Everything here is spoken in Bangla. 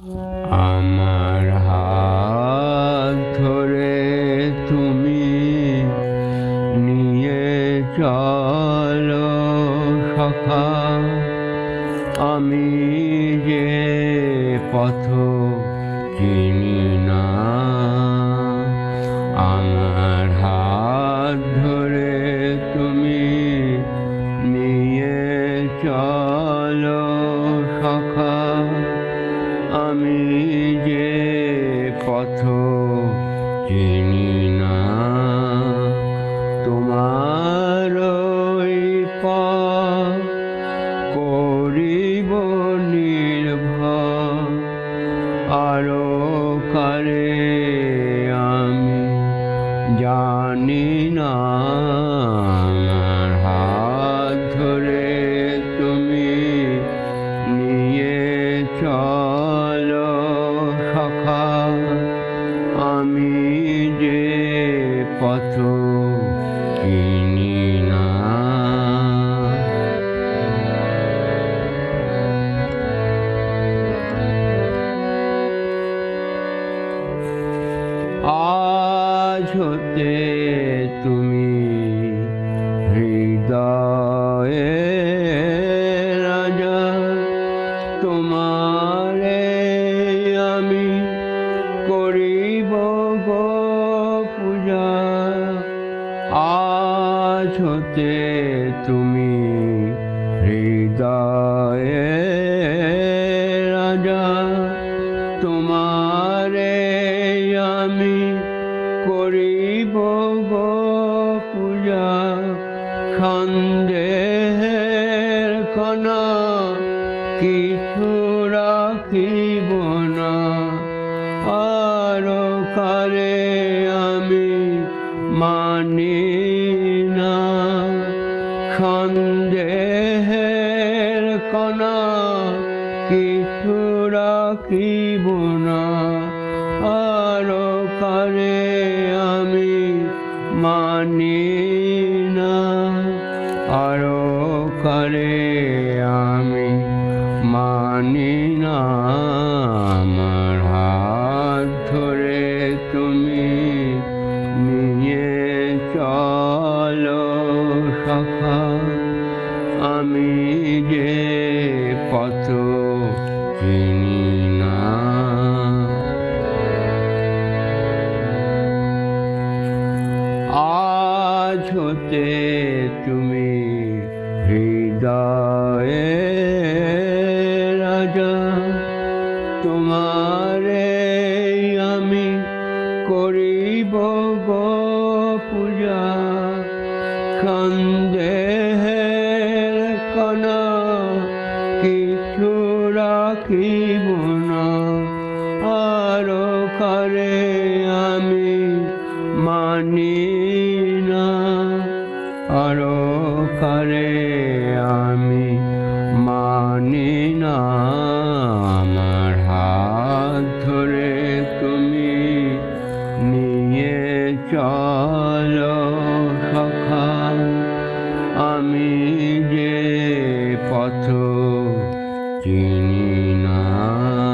আমার হাত ধরে তুমি নিয়ে চলো সখা। আমি যে পথ চিনি না আমার হাত চিনি না তোমার করিব নির্ভর। কারে আমি জানি না তুমি নিয়ে চলো আমি পথ চিনি না। আজ হতে তুমি হৃদয়ে রাজা তোমারে আমি করিব পূজা। আজ হতে তুমি হৃদয়ে রাজা, তোমারে আমি করিব পূজা। সন্দেহের কণা কিছু রাখিব না আর কারে আমি মানি না সন্দেহের কণা কিছু রাখিব না? আর কারে আমি মানি না আর সখা আমি যে পথ চিনি না। আজ হতে তুমি হৃদয়ে রাজা তোমারে রাখিব না আর করে আমি মানি না। আর করে আমি মানি না। আমার হাত ধরে তুমি নিয়ে চলো সখা। আমি যে পথ Jinina